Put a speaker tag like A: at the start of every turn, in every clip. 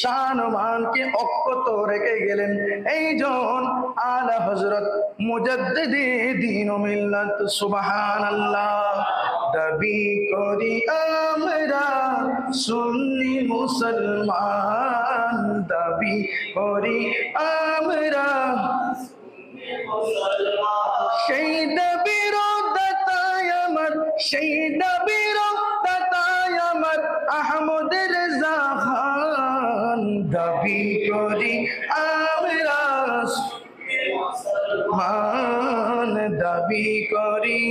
A: শানমানকে অক্ষত রেখে গেলেন। এই জন আলা হজরত মুজাদ্দিদে দিন মিল্লাত সুবহান আল্লাহ দাবি করি আমরা সুন্নি মুসলমান। দাবি করি আমরা সেই দাবির আমার, সেই দাবির আমার আহমদের জাহান দাবি করি আমরা মান দাবি করি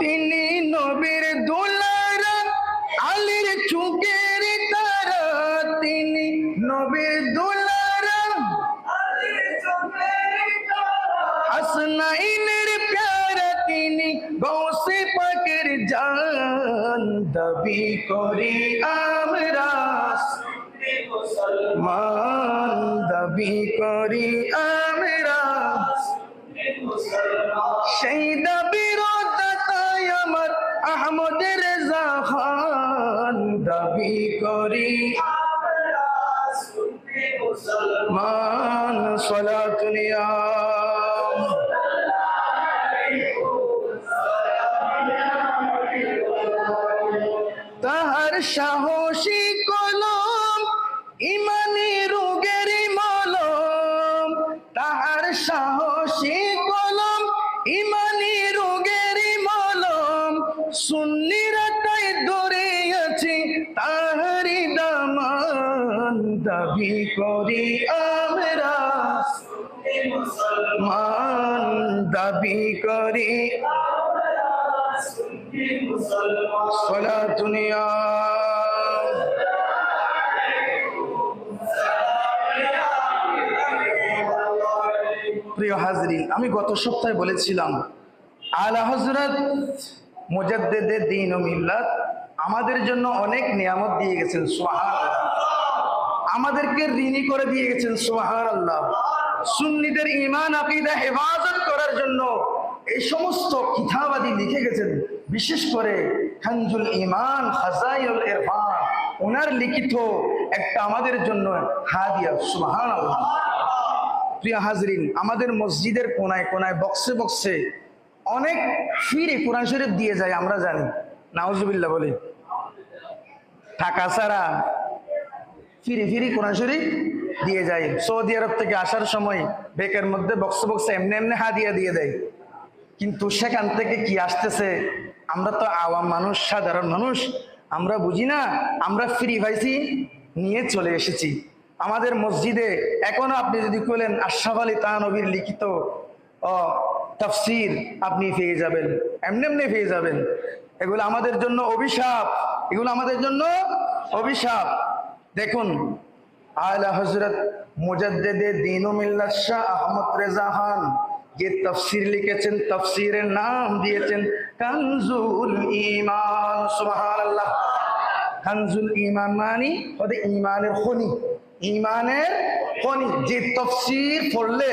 A: তিনি নবীর দুলার আলীর চুকের তারা তিনি নবীর দুলার হাসনাইনের প্যারা তিনি গৌসে পাকের জান দাবি করি আমরা। মান দাবি করি আমরা। সেই দাবির আমার আহমদের জাহান দাবি করি। মান সলাতুনিয়া সাহসী কলম ইমানি রোগের মলম। তাহার সাহসী কলম ইমানি রোগের মলম। সুন্নিরা তাই ধরে আছে তাহারি দামান দাবি করি আমরা। মান দাবি করি প্রিয় হাজরিন, আমি গত সপ্তাহে বলেছিলাম, আলা হজরত মুজাদ্দেদে দিন ও মিল্লাত আমাদের জন্য অনেক নিয়ামত দিয়ে গেছেন সোহান আমাদেরকে ঋণী করে দিয়ে গেছেন সোহান আল্লাহ সুন্নিদের ইমান আকিদা, হেফাজত করার জন্য এই সমস্ত কিতাবাদি লিখে গেছেন, বিশেষ করে খানজুল ইমান হাজাইল ইরফান। ওনার লিখিত একটা আমাদের জন্য হাদিয়া সুবহান আল্লাহ প্রিয় হাজরিন, আমাদের মসজিদের কোনায় কোনায় বক্সে বক্সে অনেক ফিরে কোরআন শরীফ দিয়ে যায়, আমরা জানি। নাউজুবিল্লাহ বলি। টাকা ছাড়া ফিরি ফিরি কোরআন শরীফ দিয়ে যায়। সৌদি আরব থেকে আসার সময় বেকের মধ্যে বক্সে বক্সে এমনি এমনি হাদিয়া দিয়ে দেয়। কিন্তু সেখান থেকে কি আসতেছে? আমরা তো আওয়াম মানুষ, সাধারণ মানুষ। আমরা বুঝি না, আমরা ফ্রি পাইছি নিয়ে চলে এসেছি। আমাদের মসজিদে, এখনও আপনি যদি বলেন, আশরাফ আলী তানবীর লিখিত তাফসির আপনি পেয়ে যাবেন, এমনি এমনি পেয়ে যাবেন। এগুলো আমাদের জন্য অভিশাপ, এগুলো আমাদের জন্য অভিশাপ। দেখুন, আলা হজরত মুজাদ্দেদে দিন মিল্লাত শাহ আহমদ রেজা খান যে তফসির লিখেছেন, তফসিরের নাম দিয়েছেন কানজুল ইমান সুবহানাল্লাহ। কানজুল ইমান মানি ওদের ইমানের খনি। ইমানের খনি। যে তফসির পড়লে